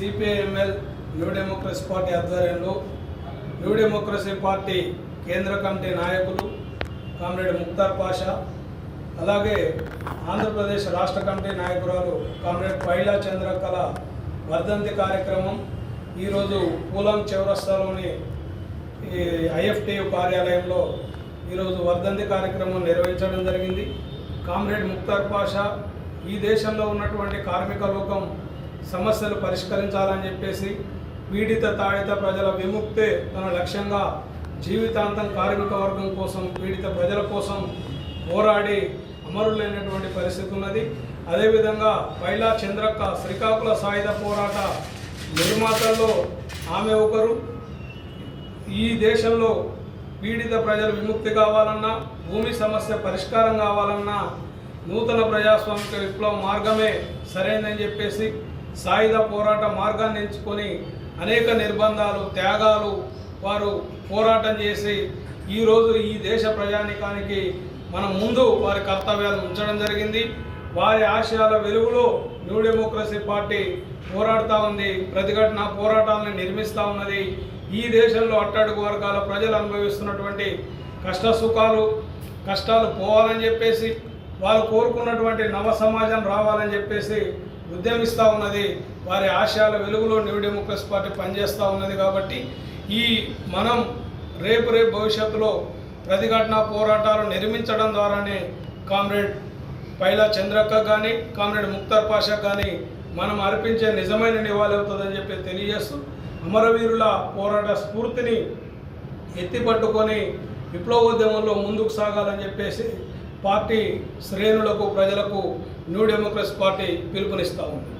C P I M L new democracy party ఆధ్వర్యంలో new democracy party కేంద్ర committee నాయకులు comrade Mukhtar Pasha అలాగే ఆంధ్రప్రదేశ్ రాష్ట్ర కమిటీ నాయకురాలు కామ్రేడ్ పైలా చంద్రకళ వర్ధంతి కార్యక్రమం. ఈరోజు పూలం చౌరస్తాలోని ఈ ఐఎఫ్టియు కార్యాలయంలో ఈరోజు వర్ధంతి కార్యక్రమం నిర్వహించడం జరిగింది. కామ్రేడ్ ముక్తార్ పాషా ఈ దేశంలో ఉన్నటువంటి కార్మిక లోకం సమస్యలు పరిష్కరించాలని చెప్పేసి పీడిత తాడిత ప్రజల విముక్తే తన లక్ష్యంగా జీవితాంతం కార్మిక వర్గం కోసం పీడిత ప్రజల కోసం పోరాడి అమరులైనటువంటి పరిస్థితి ఉన్నది. అదేవిధంగా పైలా చంద్రక్క శ్రీకాకుళ సాయుధ పోరాట నిర్మాతల్లో ఆమె ఒకరు. ఈ దేశంలో పీడిత ప్రజలు విముక్తి కావాలన్నా భూమి సమస్య పరిష్కారం కావాలన్నా నూతన ప్రజాస్వామిక విప్లవ మార్గమే సరైనదని చెప్పేసి సాయుధ పోరాట మార్గాన్ని ఎంచుకొని అనేక నిర్బంధాలు త్యాగాలు వారు పోరాటం చేసి ఈరోజు ఈ దేశ ప్రజానికానికి మనం ముందు వారి కర్తవ్యాలు ఉంచడం జరిగింది. వారి ఆశయాల వెలుగులో న్యూ డెమోక్రసీ పార్టీ పోరాడుతూ ఉంది. ప్రతిఘటన పోరాటాలను నిర్మిస్తూ ఉన్నది. ఈ దేశంలో అట్టడుగు వర్గాల ప్రజలు అనుభవిస్తున్నటువంటి కష్ట సుఖాలు కష్టాలు పోవాలని చెప్పేసి వారు కోరుకున్నటువంటి నవ సమాజం రావాలని చెప్పేసి ఉద్యమిస్తూ ఉన్నది. వారి ఆశయాల వెలుగులో న్యూ డెమోక్రసీ పార్టీ పనిచేస్తూ ఉన్నది కాబట్టి ఈ మనం రేపు రేపు భవిష్యత్తులో ప్రతిఘటన పోరాటాలు నిర్మించడం ద్వారానే కామ్రేడ్ పైలా చంద్రక్క కానీ కామ్రేడ్ ముక్తార్ పాషా కానీ మనం అర్పించే నిజమైన నివాళవుతుందని చెప్పి తెలియజేస్తూ అమరవీరుల పోరాట స్ఫూర్తిని ఎత్తిపట్టుకొని విప్లవోద్యమంలో ముందుకు సాగాలని చెప్పేసి పార్టీ శ్రేణులకు ప్రజలకు న్యూ డెమోక్రసీ పార్టీ పిలుపునిస్తూ ఉంది.